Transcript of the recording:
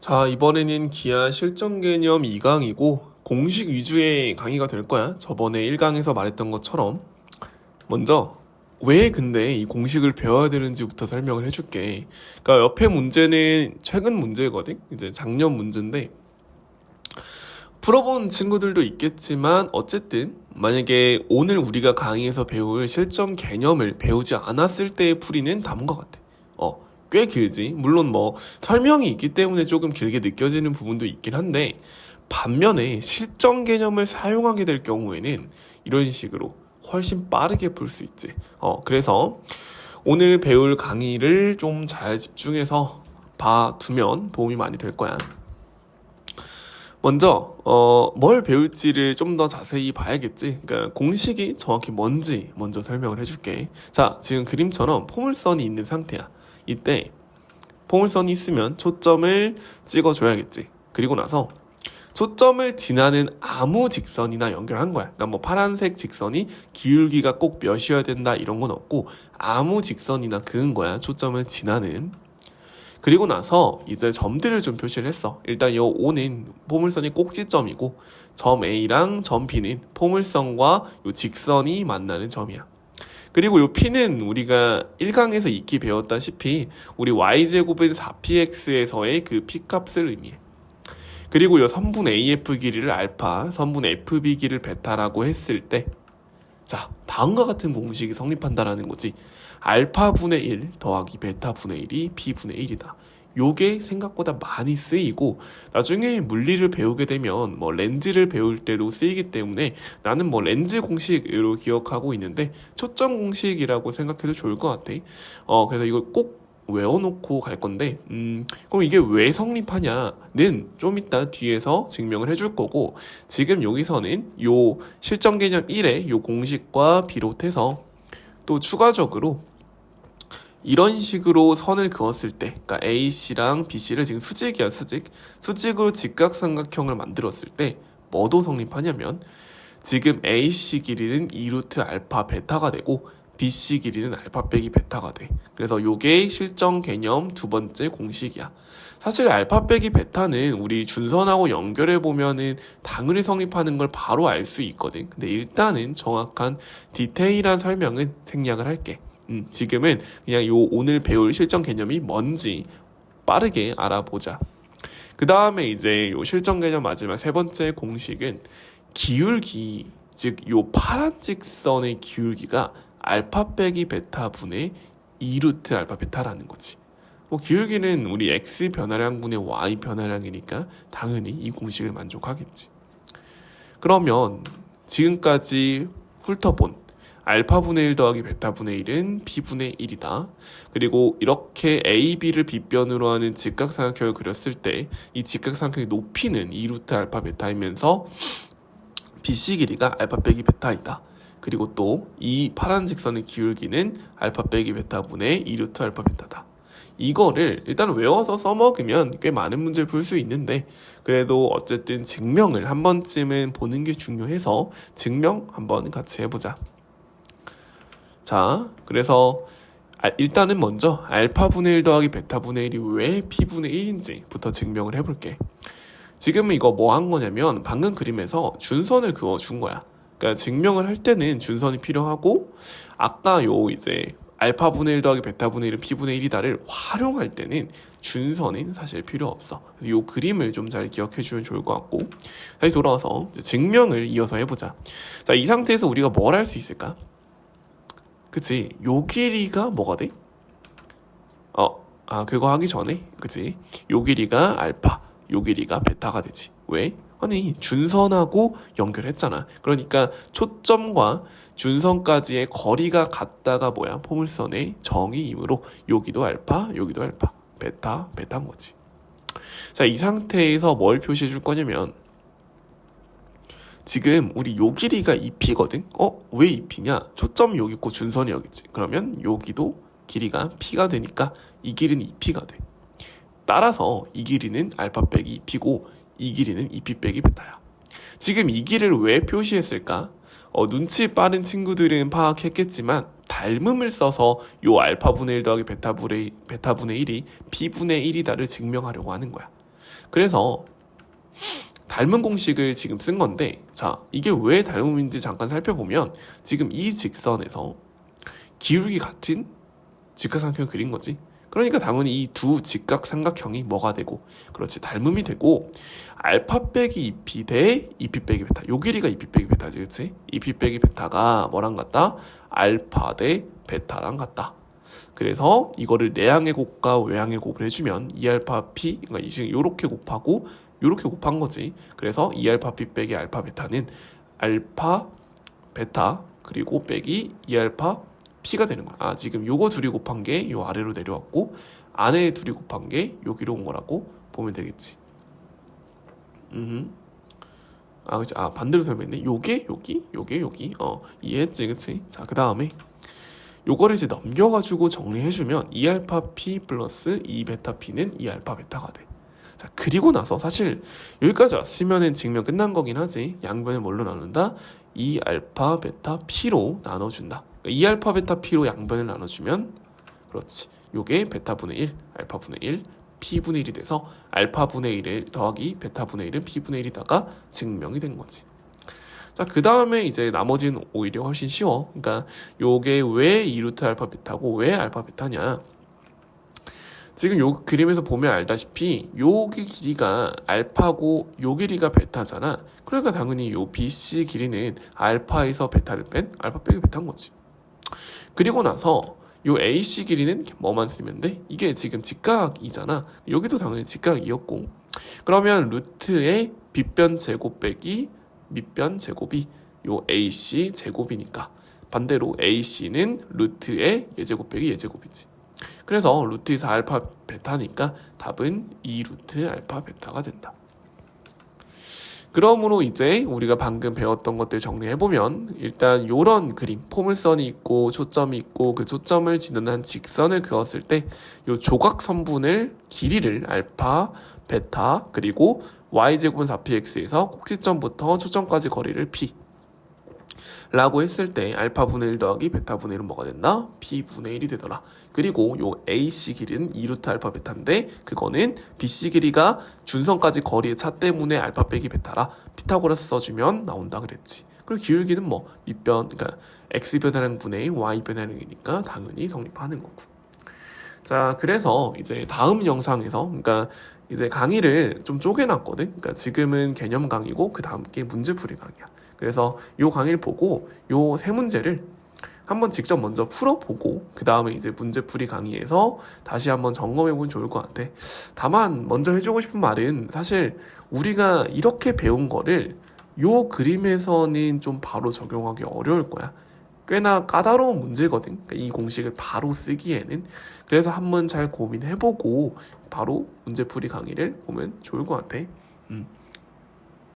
자, 이번에는 기아 실전 개념 2강이고 공식 위주의 강의가 될 거야. 저번에 1강에서 말했던 것처럼. 먼저 왜 근데 이 공식을 배워야 되는지부터 설명을 해줄게. 그러니까 옆에 문제는 최근 문제거든. 이제 작년 문제인데 풀어본 친구들도 있겠지만 어쨌든 만약에 오늘 우리가 강의에서 배울 실전 개념을 배우지 않았을 때의 풀이는 것 같아. 어, 꽤 길지. 물론 뭐 설명이 있기 때문에 조금 길게 느껴지는 부분도 있긴 한데 반면에 실전 개념을 사용하게 될 경우에는 이런 식으로 훨씬 빠르게 풀 수 있지. 어, 그래서 오늘 배울 강의를 좀 잘 집중해서 봐두면 도움이 많이 될 거야. 먼저 어, 뭘 배울지를 좀 더 자세히 봐야겠지. 그러니까 공식이 정확히 뭔지 먼저 설명을 해줄게. 자, 지금 그림처럼 포물선이 있는 상태야. 이때 포물선이 있으면 초점을 찍어줘야겠지. 그리고 나서 초점을 지나는 아무 직선이나 연결한 거야. 그러니까 뭐 파란색 직선이 기울기가 꼭 몇이어야 된다 이런 건 없고 아무 직선이나 그은 거야. 초점을 지나는. 그리고 나서 이제 점들을 좀 표시를 했어. 일단 이 O는 포물선이 꼭지점이고 점 A랑 점 B는 포물선과 이 직선이 만나는 점이야. 그리고 이 P는 우리가 1강에서 익히 배웠다시피 우리 Y제곱은 4PX에서의 그 P값을 의미해. 그리고 이 선분 AF 길이를 알파, 선분 FB 길이를 베타라고 했을 때 자, 다음과 같은 공식이 성립한다라는 거지. 알파분의 1 더하기 베타분의 1이 B분의 1이다. 요게 생각보다 많이 쓰이고 나중에 물리를 배우게 되면 뭐 렌즈를 배울 때도 쓰이기 때문에 나는 뭐 렌즈 공식으로 기억하고 있는데 초점 공식이라고 생각해도 좋을 것 같아. 어 그래서 이걸 꼭 외워놓고 갈 건데, 음, 그럼 이게 왜 성립하냐는 좀 이따 뒤에서 증명을 해줄 거고, 지금 여기서는 요 실전 개념 1의 요 공식과 비롯해서 또 추가적으로 이런 식으로 선을 그었을 때, 그러니까 AC랑 BC를 지금 수직이야, 수직. 수직으로 직각삼각형을 만들었을 때, 뭐도 성립하냐면, 지금 AC 길이는 2루트 알파 베타가 되고, BC 길이는 알파 빼기 베타가 돼. 그래서 요게 실전 개념 두 번째 공식이야. 사실 알파 빼기 베타는 우리 준선하고 연결해 보면은 당연히 성립하는 걸 바로 알 수 있거든. 근데 일단은 정확한 디테일한 설명은 생략을 할게. 음, 지금은 그냥 요 오늘 배울 실전 개념이 뭔지 빠르게 알아보자. 그 다음에 이제 요 실전 개념 마지막 세 번째 공식은 기울기, 즉 요 파란 직선의 기울기가 알파 빼기 베타 분의 2루트 알파 베타라는 거지. 뭐 기울기는 우리 x 변화량 분의 y 변화량이니까 당연히 이 공식을 만족하겠지. 그러면 지금까지 훑어본 알파분의 1 더하기 베타분의 1은 b분의 1이다. 그리고 이렇게 a, b를 빗변으로 하는 직각삼각형을 그렸을 때 이 직각삼각형의 높이는 2루트 알파 베타이면서 bc 길이가 알파 빼기 베타이다. 그리고 또 이 파란 직선의 기울기는 알파 빼기 베타분의 2루트 알파 베타다. 이거를 일단 외워서 써먹으면 꽤 많은 문제를 풀 수 있는데 그래도 어쨌든 증명을 한 번쯤은 보는 게 중요해서 증명 한번 같이 해보자. 자, 그래서 아, 일단은 먼저 알파분의 1 더하기 베타분의 1이 왜 P분의 1인지부터 증명을 해볼게. 지금은 이거 뭐 한 거냐면 방금 그림에서 준선을 그어준 거야. 그러니까 증명을 할 때는 준선이 필요하고 아까 요 이제 알파분의 1 더하기 베타분의 1은 P분의 1이다를 활용할 때는 준선은 사실 필요 없어. 그래서 요 그림을 좀 잘 기억해 주면 좋을 것 같고 다시 돌아와서 증명을 이어서 해보자. 자, 이 상태에서 우리가 뭘 할 수 있을까? 그치? 요 길이가 뭐가 돼? 어, 아, 그거 하기 전에, 그치? 요 길이가 알파, 요 길이가 베타가 되지. 왜? 아니, 준선하고 연결했잖아. 그러니까 초점과 준선까지의 거리가 같다가 뭐야? 포물선의 정의이므로 여기도 알파, 여기도 알파, 베타, 베타인 거지. 자, 이 상태에서 뭘 표시해 줄 거냐면 지금 우리 요 길이가 2p거든? 어? 왜 2p냐? 초점이 여기 있고 준선이 여기 있지. 그러면 여기도 길이가 p가 되니까 이 길이는 2p가 돼. 따라서 이 길이는 알파 빼기 2p고 이 길이는 2p 빼기 베타야. 지금 이 길을 왜 표시했을까? 어, 눈치 빠른 친구들은 파악했겠지만 닮음을 써서 요 알파분의 1 더하기 베타분의, 베타분의 1이 p분의 1이다를 증명하려고 하는 거야. 그래서 닮은 공식을 지금 쓴 건데 자 이게 왜 닮음인지 잠깐 살펴보면 지금 이 직선에서 기울기 같은 직각삼각형을 그린 거지. 그러니까 당연히 이 두 직각삼각형이 뭐가 되고 그렇지 닮음이 되고 알파 빼기 2p 대 2p 빼기 베타. 요 길이가 2p 빼기 베타지 그치? 2p 빼기 베타가 뭐랑 같다? 알파 대 베타랑 같다. 그래서 이거를 내항의 곱과 외항의 곱을 해주면 2알파 p 그러니까 지금 요렇게 곱하고 요렇게 곱한 거지 그래서 2알파 p 빼기 알파 베타는 알파 베타 그리고 빼기 2알파 p가 되는 거야 아 지금 요거 둘이 곱한 게 요 아래로 내려왔고 안에 둘이 곱한 게 여기로 온 거라고 보면 되겠지 음. 아, 그치. 아, 반대로 설명했네. 요게, 여기, 요게, 여기. 어, 이해했지, 그치? 자, 그 다음에, 요거를 이제 넘겨가지고 정리해주면, 2알파 p 플러스 2베타 p는 2알파 베타가 돼. 자, 그리고 나서 사실, 여기까지 왔으면은 증명 끝난 거긴 하지. 양변을 뭘로 나눈다? 2알파 베타 p로 나눠준다. 2알파 베타 p로 양변을 나눠주면, 그렇지. 요게 베타 분의 1, 알파 분의 1, p분의 1이 돼서 알파 분의 1을 더하기 베타 분의 1은 p분의 1이다가 증명이 된 거지. 자, 그 다음에 이제 나머지는 오히려 훨씬 쉬워. 그러니까 요게 왜 2루트 알파 베타고 왜 알파 베타냐. 지금 요 그림에서 보면 알다시피 요기 길이가 알파고 요 길이가 베타잖아. 그러니까 당연히 요 BC 길이는 알파에서 베타를 뺀 알파 빼기 베타인 거지. 그리고 나서 요 AC 길이는 뭐만 쓰면 돼? 이게 지금 직각이잖아. 여기도 당연히 직각이었고. 그러면 루트의 빗변 제곱 빼기 밑변 제곱이 요 AC 제곱이니까 반대로 AC는 루트의 예제곱 빼기 예제곱이지. 그래서 루트에서 알파 베타니까 답은 2루트 알파 베타가 된다. 그러므로 이제 우리가 방금 배웠던 것들 정리해보면 일단 요런 그림 포물선이 있고 초점이 있고 그 초점을 지나는 직선을 그었을 때 요 조각 선분을 길이를 알파, 베타 그리고 y제곱은 4px에서 꼭지점부터 초점까지 거리를 p 라고 했을 때 알파분의 1 더하기 베타분의 1은 뭐가 된다? p분의 1이 되더라. 그리고 요 AC 길이는 2루트 알파 베타인데 그거는 BC 길이가 준선까지 거리의 차 때문에 알파 빼기 베타라 피타고라스 써주면 나온다 그랬지. 그리고 기울기는 뭐 밑변 그러니까 x 변화량 분의 y 변화량이니까 당연히 성립하는 거고. 자, 그래서 이제 다음 영상에서 그러니까 이제 강의를 좀 쪼개놨거든. 그러니까 지금은 개념 강의고 그 다음 게 문제풀이 강의야. 그래서 요 강의를 보고 요 세 문제를 한번 직접 먼저 풀어보고 그 다음에 이제 문제풀이 강의에서 다시 한번 점검해보면 좋을 것 같아. 다만 먼저 해주고 싶은 말은 사실 우리가 이렇게 배운 거를 요 그림에서는 좀 바로 적용하기 어려울 거야. 꽤나 까다로운 문제거든. 그러니까 이 공식을 바로 쓰기에는 그래서 한번 잘 고민해보고 바로 문제풀이 강의를 보면 좋을 것 같아. 음.